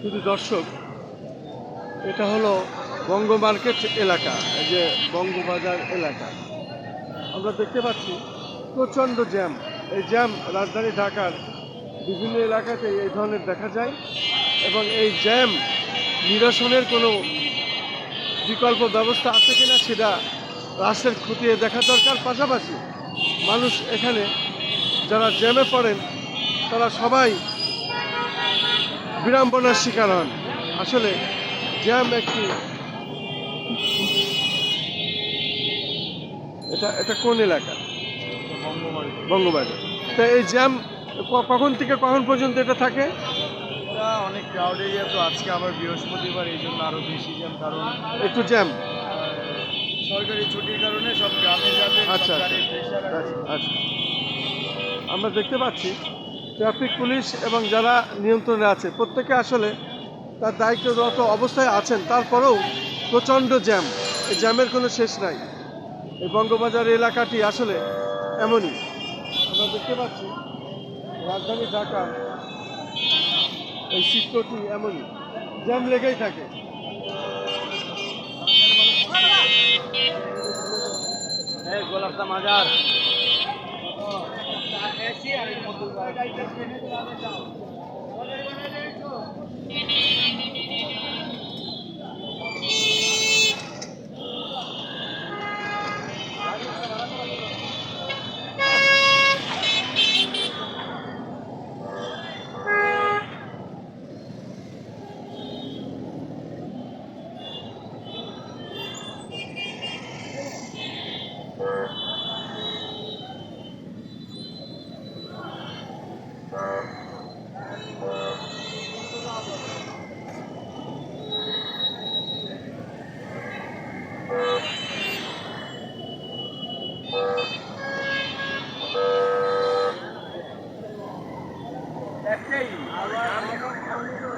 শুধু দর্শক, এটা হলো বঙ্গ মার্কেট এলাকা, এই যে বঙ্গবাজার এলাকা। আমরা দেখতে পাচ্ছি প্রচণ্ড জ্যাম। এই জ্যাম রাজধানী ঢাকার বিভিন্ন এলাকাতে এই ধরনের দেখা যায় এবং এই জ্যাম নিরসনের কোনো বিকল্প ব্যবস্থা আছে কিনা সেটা রাস্তার খুঁটিয়ে দেখা দরকার। পাশাপাশি মানুষ এখানে যারা জ্যামে পড়েন তারা সবাই বিড়ম্বনার শিকার হন। আসলে জ্যাম একটি এটা এটা কোন এলাকা? বঙ্গবাজার তা এই জ্যাম কখন থেকে কখন পর্যন্ত এটা থাকে? অনেক ক্রাউড এরিয়া তো আজকে আবার বৃহস্পতিবার এই জন্য আরও বেশি জ্যাম কারণ একটু জ্যাম সরকারি ছুটির কারণে সব গ্রামে যাবে আচ্ছা, আছে। আচ্ছা। আচ্ছা আমরা দেখতে পাচ্ছি ট্রাফিক পুলিশ এবং যারা নিয়ন্ত্রণে আছে প্রত্যেকে আসলে তার দায়িত্বরত অবস্থায় আছেন। তারপরেও প্রচণ্ড জ্যাম এই জ্যামের কোনো শেষ নাই। এই বঙ্গবাজার এলাকাটি আসলে এমনই। আমরা দেখতে পাচ্ছি রাজধানী ঢাকা এই চিত্রটি এমনই জ্যাম লেগেই থাকে। এই গোলাপদা মাজার।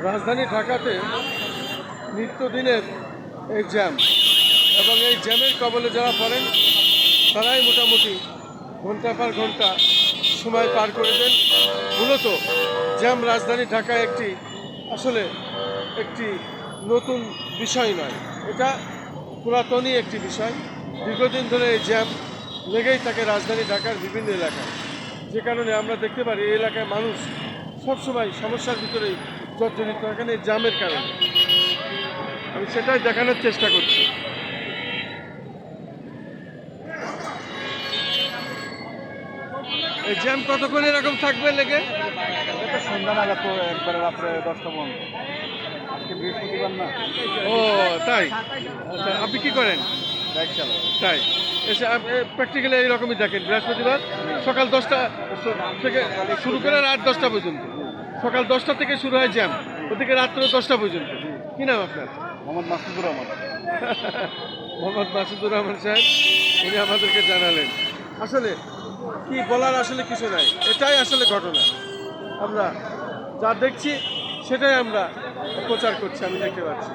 রাজধানী ঢাকাতে নিত্যদিনের এই জ্যাম। এবং এই জ্যামের কবলে যারা পড়েন, তারাই মোটামুটি ঘণ্টা পর ঘণ্টা সময় পার করে দেন। মূলত জ্যাম রাজধানী ঢাকায় একটি, আসলে একটি নতুন বিষয় নয়। এটা পুরাতনই একটি বিষয়। দীর্ঘদিন ধরে এই জ্যাম লেগেই থাকে রাজধানী ঢাকার বিভিন্ন এলাকায়। যে কারণে আমরা দেখতে পারি, এই এলাকায় মানুষ সবসময় সমস্যার ভিতরেই জর্জরিত এখানে জ্যামের কারণে। আমি সেটাই দেখানোর চেষ্টা করছি। এই জ্যাম কতক্ষণ এরকম থাকবে লেগে? সন্ধ্যা নাগাদ তো একবারে রাত্রে দশটা পর্যন্ত। আজকে বৃহস্পতিবার না। ও তাই? আচ্ছা আপনি কি করেন? বাইক চালা তাই। এসে প্র্যাকটিক্যালি এইরকমই দেখেন বৃহস্পতিবার। সকাল দশটা থেকে শুরু করে রাত দশটা পর্যন্ত। সকাল দশটা থেকে শুরু হয় জ্যাম ওদিকে রাত্র দশটা পর্যন্ত। কি নাম আপনার? মোহাম্মদ মাসুদুর রহমান। মোহাম্মদ মাসুদুর রহমান সাহেব উনি আমাদেরকে জানালেন। আসলে কি বলার আসলে কিছু নাই এটাই আসলে ঘটনা। আমরা যা দেখছি সেটাই আমরা প্রচার করছি আমি দেখতে পাচ্ছি।